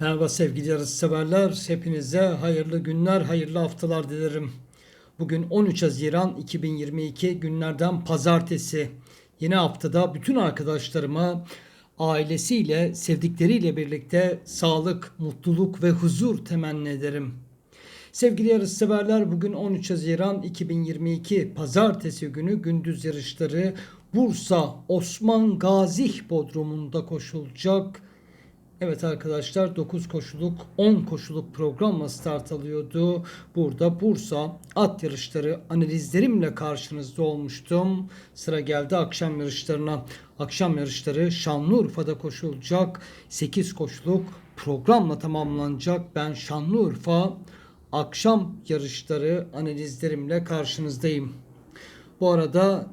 Merhaba sevgili yarışseverler. Hepinize hayırlı günler, hayırlı haftalar dilerim. Bugün 13 Haziran 2022 günlerden pazartesi. Yeni haftada bütün arkadaşlarıma ailesiyle, sevdikleriyle birlikte sağlık, mutluluk ve huzur temenni ederim. Sevgili yarışseverler bugün 13 Haziran 2022 Pazartesi günü gündüz yarışları Bursa Osman Gazi Bodrumu'nda koşulacak. Evet arkadaşlar 9 koşuluk 10 koşuluk programla start alıyordu. Burada Bursa at yarışları analizlerimle karşınızda olmuştum. Sıra geldi akşam yarışlarına. Akşam yarışları Şanlıurfa'da koşulacak. 8 koşuluk programla tamamlanacak. Ben Şanlıurfa akşam yarışları analizlerimle karşınızdayım. Bu arada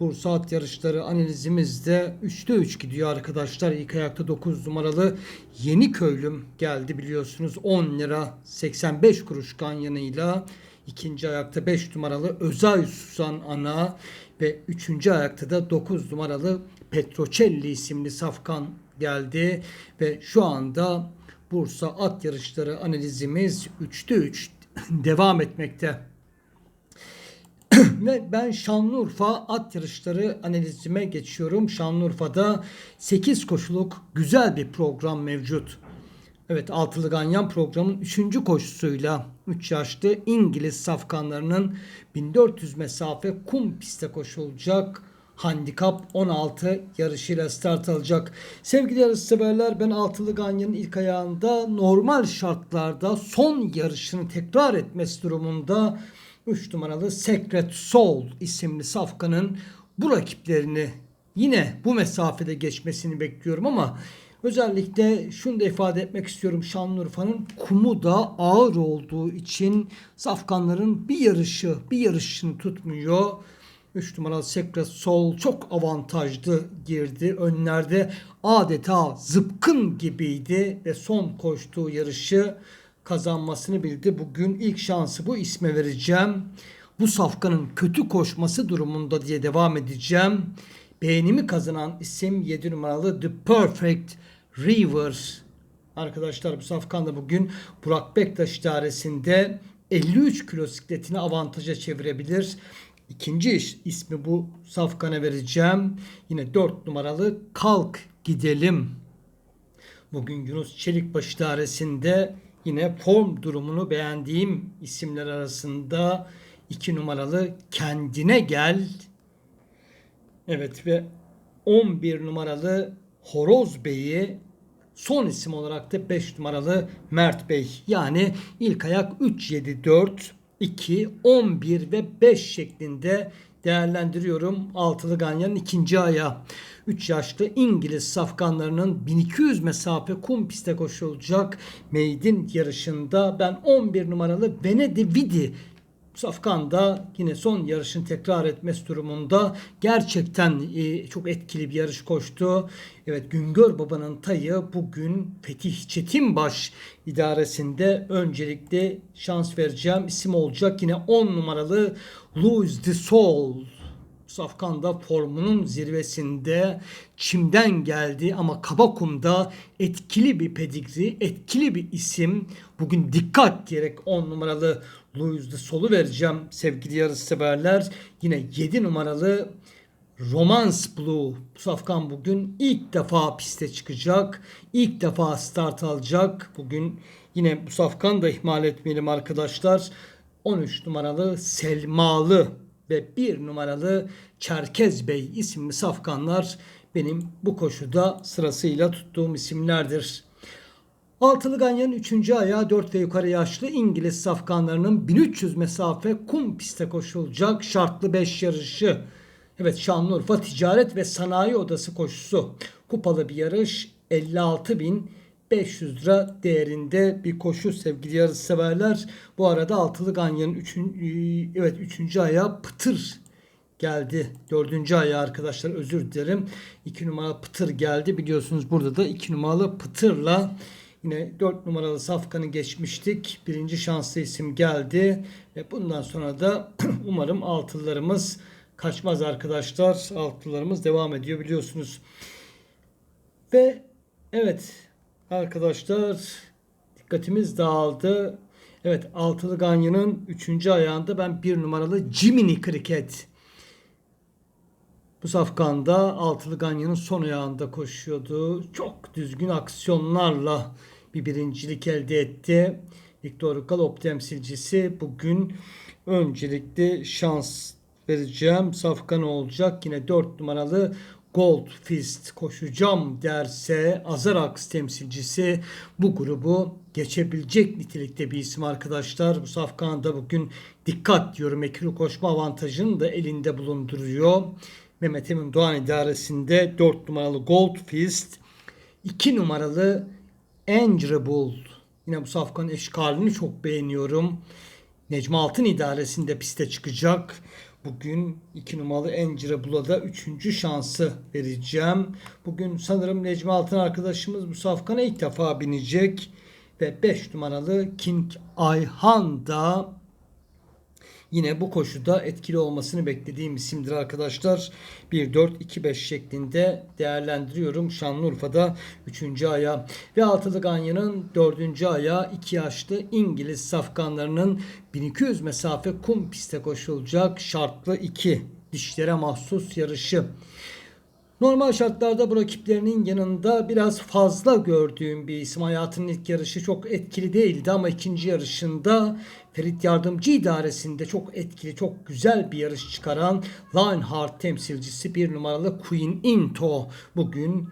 Bursa at yarışları analizimiz de 3'te 3 gidiyor arkadaşlar. İlk ayakta 9 numaralı Yeni Köylüm geldi biliyorsunuz 10 lira 85 kuruş kan yanıyla. İkinci ayakta 5 numaralı Özay Susan Ana ve üçüncü ayakta da 9 numaralı Petrocelli isimli safkan geldi ve şu anda Bursa at yarışları analizimiz 3'te 3 devam etmekte. Ve ben Şanlıurfa at yarışları analizime geçiyorum. Şanlıurfa'da 8 koşuluk güzel bir program mevcut. Evet Altılı Ganyan programın 3. koşusuyla 3 yaşlı İngiliz safkanlarının 1400 mesafe kum pistte koşulacak. Handikap 16 yarışıyla start alacak. Sevgili yarışseverler ben Altılı Ganyan'ın ilk ayağında normal şartlarda son yarışını tekrar etmesi durumunda 3 numaralı Secret Soul isimli safkanın bu rakiplerini yine bu mesafede geçmesini bekliyorum ama özellikle şunu da ifade etmek istiyorum. Şanlıurfa'nın kumu da ağır olduğu için safkanların bir yarışı bir yarışını tutmuyor. 3 numaralı Secret Soul çok avantajlı girdi. Önlerde adeta zıpkın gibiydi ve son koştuğu yarışı kazanmasını bildi. Bugün ilk şansı bu isme vereceğim. Bu safkanın kötü koşması durumunda diye devam edeceğim. Beğenimi kazanan isim 7 numaralı The Perfect River. Arkadaşlar bu safkan da bugün Burak Bektaş idaresinde 53 kilo sikletini avantaja çevirebilir. İkinci iş, ismi bu safkana vereceğim. Yine 4 numaralı Kalk Gidelim. Bugün Yunus Çelikbaş idaresinde yine form durumunu beğendiğim isimler arasında 2 numaralı Kendine Gel. Evet ve 11 numaralı Horoz Bey'i son isim olarak da 5 numaralı Mert Bey. Yani ilk ayak 3, 7, 4, 2, 11 ve 5 şeklinde değerlendiriyorum. Altılı Ganyan'ın ikinci ayağı. 3 yaşlı İngiliz safkanlarının 1200 mesafe kum piste koşulacak meydin yarışında ben 11 numaralı Venedi Vidi Safkan da yine son yarışın tekrar etmesi durumunda gerçekten e, çok etkili bir yarış koştu. Evet Güngör Baba'nın tayı bugün Fetih Çetinbaş idaresinde öncelikle şans vereceğim isim olacak. Yine 10 numaralı Louis de Sol. Safkan da formunun zirvesinde çimden geldi ama Kabakum'da etkili bir pedigri, etkili bir isim. Bugün dikkat diyerek 10 numaralı Louis de Sol'u vereceğim sevgili yarışseverler. Yine 7 numaralı Romance Blue. Bu bugün ilk defa piste çıkacak. İlk defa start alacak. Bugün yine bu safkan da ihmal etmeyelim arkadaşlar. 13 numaralı Selmalı ve 1 numaralı Çerkez Bey isimli safkanlar benim bu koşuda sırasıyla tuttuğum isimlerdir. Altılı Ganyan'ın 3. ayağı 4 ve yukarı yaşlı İngiliz safkanlarının 1300 mesafe kum piste koşulacak şartlı 5 yarışı. Evet Şanlıurfa Ticaret ve Sanayi Odası koşusu. Kupalı bir yarış 56.500 lira değerinde bir koşu sevgili yarış severler. Bu arada Altılı Ganyan'ın 3. evet 3. ayağı Pıtır geldi. Dördüncü ayağı arkadaşlar özür dilerim. 2 numaralı Pıtır geldi. Biliyorsunuz burada da 2 numaralı Pıtır'la Yine 4 numaralı Safkan'ı geçmiştik. Birinci şanslı isim geldi. Ve bundan sonra da umarım altılılarımız kaçmaz arkadaşlar. Altılılarımız devam ediyor biliyorsunuz. Ve evet arkadaşlar dikkatimiz dağıldı. Evet altılı ganyanın 3. ayağında ben bir numaralı Jiminy Cricket. Bu safkanda altılı ganyanın son ayağında koşuyordu. Çok düzgün aksiyonlarla bir birincilik elde etti. Victor Galop temsilcisi bugün öncelikli şans vereceğim. Safkan olacak. Yine 4 numaralı Gold Fist koşacağım derse Azarax temsilcisi bu grubu geçebilecek nitelikte bir isim arkadaşlar. Bu safkanda bugün dikkat diyorum. Ekili koşma avantajını da elinde bulunduruyor. Mehmet Emin Doğan idaresinde 4 numaralı Gold Fist 2 numaralı Angry Yine bu safkanın eşkalini çok beğeniyorum. Necmi Altın idaresinde piste çıkacak. Bugün 2 numaralı Angry da 3. şansı vereceğim. Bugün sanırım Necmi Altın arkadaşımız bu safkana ilk defa binecek. Ve 5 numaralı King Ayhan da Yine bu koşuda etkili olmasını beklediğim isimdir arkadaşlar. 1-4-2-5 şeklinde değerlendiriyorum. Şanlıurfa'da 3. aya ve Altılı Ganyan'ın 4. aya 2 yaşlı İngiliz safkanlarının 1200 mesafe kum piste koşulacak şartlı 2 dişlere mahsus yarışı. Normal şartlarda bu rakiplerinin yanında biraz fazla gördüğüm bir isim. Hayatının ilk yarışı çok etkili değildi ama ikinci yarışında Ferit Yardımcı İdaresi'nde çok etkili, çok güzel bir yarış çıkaran Lionheart temsilcisi bir numaralı Queen Into bugün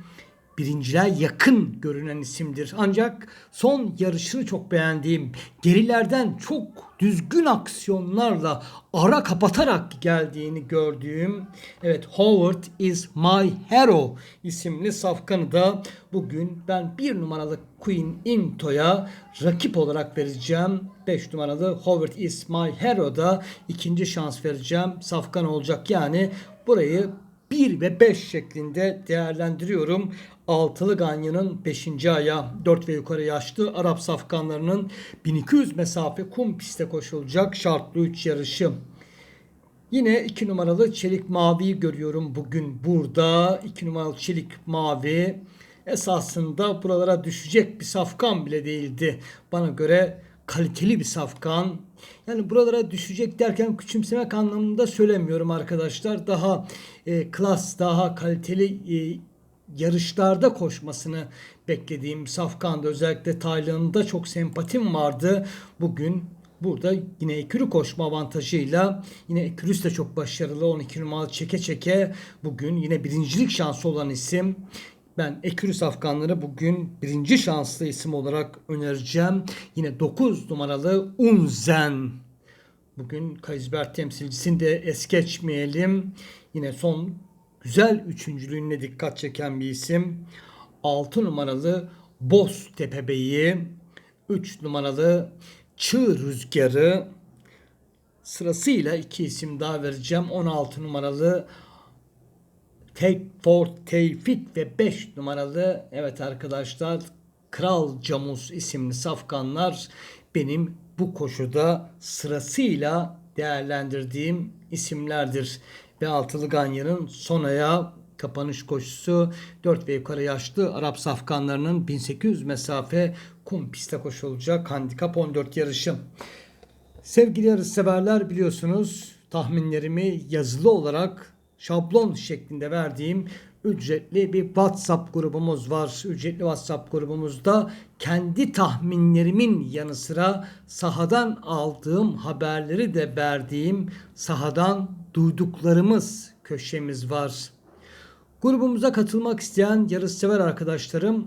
birinciler yakın görünen isimdir. Ancak son yarışını çok beğendiğim, gerilerden çok düzgün aksiyonlarla ara kapatarak geldiğini gördüğüm evet Howard is my hero isimli safkanı da bugün ben bir numaralı Queen Into'ya rakip olarak vereceğim. 5 numaralı Howard is my hero da ikinci şans vereceğim. Safkan olacak yani burayı 1 ve 5 şeklinde değerlendiriyorum. Altılı Ganyan'ın 5. aya 4 ve yukarı yaşlı Arap safkanlarının 1200 mesafe kum piste koşulacak şartlı 3 yarışı. Yine 2 numaralı Çelik Mavi'yi görüyorum bugün burada. 2 numaralı Çelik Mavi esasında buralara düşecek bir safkan bile değildi. Bana göre kaliteli bir safkan. Yani buralara düşecek derken küçümsemek anlamında söylemiyorum arkadaşlar. Daha e, klas, daha kaliteli e, yarışlarda koşmasını beklediğim Safkan'da özellikle Taylan'da çok sempatim vardı. Bugün burada yine ekürü koşma avantajıyla yine ekürüs de çok başarılı 12 numaralı çeke çeke bugün yine birincilik şansı olan isim. Ben Ekürüs Afganları bugün birinci şanslı isim olarak önereceğim. Yine 9 numaralı Unzen. Bugün Kaysbert temsilcisini de es geçmeyelim. Yine son güzel üçüncülüğüne dikkat çeken bir isim. 6 numaralı Boz Tepebeyi, 3 numaralı Çığ Rüzgarı sırasıyla iki isim daha vereceğim. 16 numaralı Take for Tevfik ve 5 numaralı evet arkadaşlar Kral Camus isimli safkanlar benim bu koşuda sırasıyla değerlendirdiğim isimlerdir ve Altılı Ganyan'ın son ayağı kapanış koşusu 4 ve yukarı yaşlı Arap safkanlarının 1800 mesafe kum piste koşulacak handikap 14 yarışı. Sevgili yarış severler biliyorsunuz tahminlerimi yazılı olarak şablon şeklinde verdiğim ücretli bir WhatsApp grubumuz var. Ücretli WhatsApp grubumuzda kendi tahminlerimin yanı sıra sahadan aldığım haberleri de verdiğim sahadan duyduklarımız köşemiz var. Grubumuza katılmak isteyen yarışsever arkadaşlarım,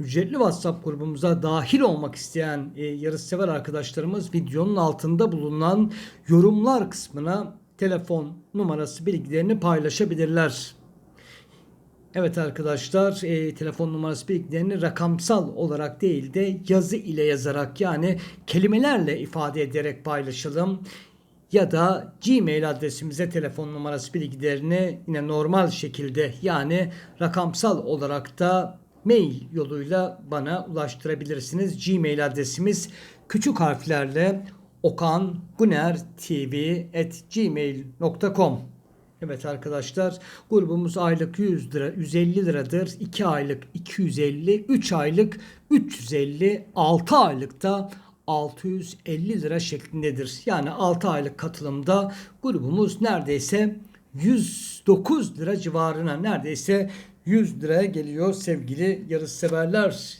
ücretli WhatsApp grubumuza dahil olmak isteyen e, yarışsever arkadaşlarımız videonun altında bulunan yorumlar kısmına telefon numarası bilgilerini paylaşabilirler. Evet arkadaşlar e, telefon numarası bilgilerini rakamsal olarak değil de yazı ile yazarak yani kelimelerle ifade ederek paylaşalım. Ya da Gmail adresimize telefon numarası bilgilerini yine normal şekilde yani rakamsal olarak da mail yoluyla bana ulaştırabilirsiniz. Gmail adresimiz küçük harflerle okangunertv.gmail.com Evet arkadaşlar grubumuz aylık 100 lira 150 liradır. 2 aylık 250, 3 aylık 350, 6 aylıkta 650 lira şeklindedir. Yani 6 aylık katılımda grubumuz neredeyse 109 lira civarına neredeyse 100 liraya geliyor sevgili yarışseverler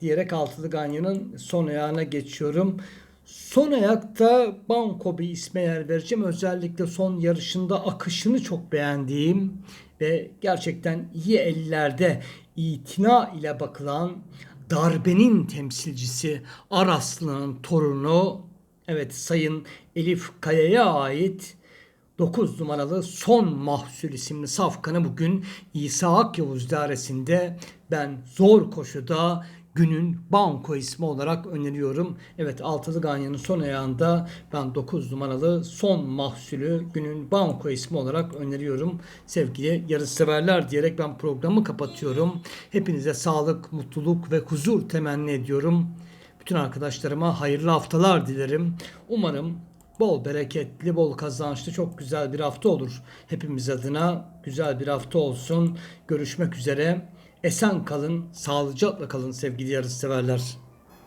diyerek Altılı Ganyan'ın son ayağına geçiyorum. Son ayakta Banko bir isme yer vereceğim. Özellikle son yarışında akışını çok beğendiğim ve gerçekten iyi ellerde itina ile bakılan darbenin temsilcisi Araslı'nın torunu evet Sayın Elif Kaya'ya ait 9 numaralı Son Mahsul isimli safkanı bugün İsa Akyavuz dairesinde ben zor koşuda günün banko ismi olarak öneriyorum. Evet altılı ganyanın son ayağında ben 9 numaralı son mahsulü günün banko ismi olarak öneriyorum. Sevgili yarışseverler diyerek ben programı kapatıyorum. Hepinize sağlık, mutluluk ve huzur temenni ediyorum. Bütün arkadaşlarıma hayırlı haftalar dilerim. Umarım bol bereketli, bol kazançlı çok güzel bir hafta olur. Hepimiz adına güzel bir hafta olsun. Görüşmek üzere. Esen kalın, sağlıcakla kalın sevgili yarışseverler.